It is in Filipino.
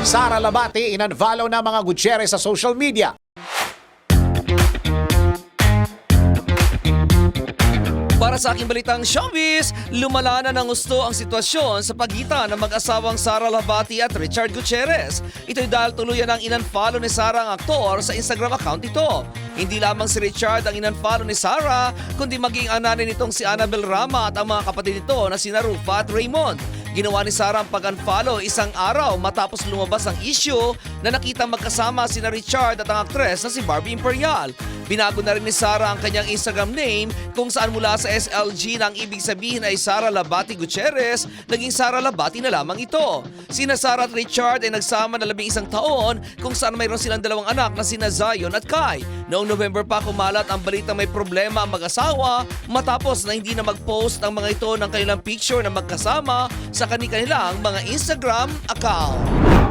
Sara Labati inunfollow na mga Gutierrez sa social media. Para sa aking balitang showbiz, lumala na ng gusto ang sitwasyon sa pagitan ng mag-asawang Sara Labati at Richard Gutierrez. Ito'y dahil tuluyan ang inunfollow ni Sara ang aktor sa Instagram account nito. Hindi lamang si Richard ang inunfollow ni Sara, kundi maging ang nanay nitong si Annabel Rama at ang mga kapatid nito na sina Rufa at Raymond. Ginawa ni Sarah ang pag-unfollow isang araw matapos lumabas ang issue na nakita magkasama sina Richard at ang aktres na si Barbie Imperial. Binago na rin ni Sarah ang kanyang Instagram name kung saan mula sa SLG na ang ibig sabihin ay Sara Labati Gutierrez, naging Sara Labati na lamang ito. Sina Sarah at Richard ay nagsama na labing isang taon kung saan mayroon silang dalawang anak na sina Zion at Kai. Noong November pa kumalat ang balita may problema ang mag-asawa matapos na hindi na mag-post ang mga ito ng kanilang picture na magkasama sa kanilang mga Instagram account.